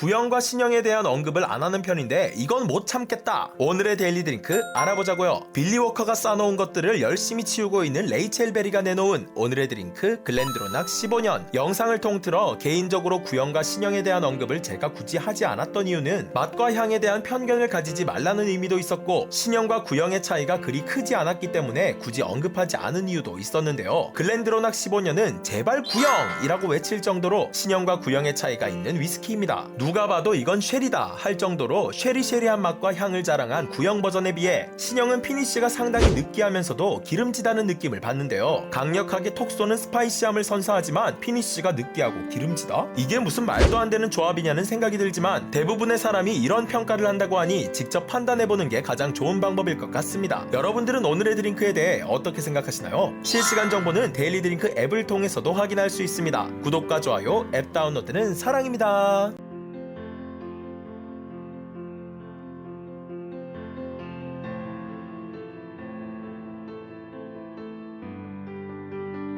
구형과 신형에 대한 언급을 안 하는 편인데 이건 못 참겠다. 오늘의 데일리 드링크 알아보자고요. 빌리 워커가 쌓아놓은 것들을 열심히 치우고 있는 레이첼 베리가 내놓은 오늘의 드링크 글렌드로낙 15년. 영상을 통틀어 개인적으로 구형과 신형에 대한 언급을 제가 굳이 하지 않았던 이유는 맛과 향에 대한 편견을 가지지 말라는 의미도 있었고 신형과 구형의 차이가 그리 크지 않았기 때문에 굳이 언급하지 않은 이유도 있었는데요. 글렌드로낙 15년은 제발 구형이라고 외칠 정도로 신형과 구형의 차이가 있는 위스키입니다. 누가 봐도 이건 쉐리다 할 정도로 쉐리쉐리한 맛과 향을 자랑한 구형 버전에 비해 신형은 피니쉬가 상당히 느끼하면서도 기름지다는 느낌을 받는데요. 강력하게 톡 쏘는 스파이시함을 선사하지만 피니쉬가 느끼하고 기름지다? 이게 무슨 말도 안 되는 조합이냐는 생각이 들지만 대부분의 사람이 이런 평가를 한다고 하니 직접 판단해보는 게 가장 좋은 방법일 것 같습니다. 여러분들은 오늘의 드링크에 대해 어떻게 생각하시나요? 실시간 정보는 데일리 드링크 앱을 통해서도 확인할 수 있습니다. 구독과 좋아요, 앱 다운로드는 사랑입니다.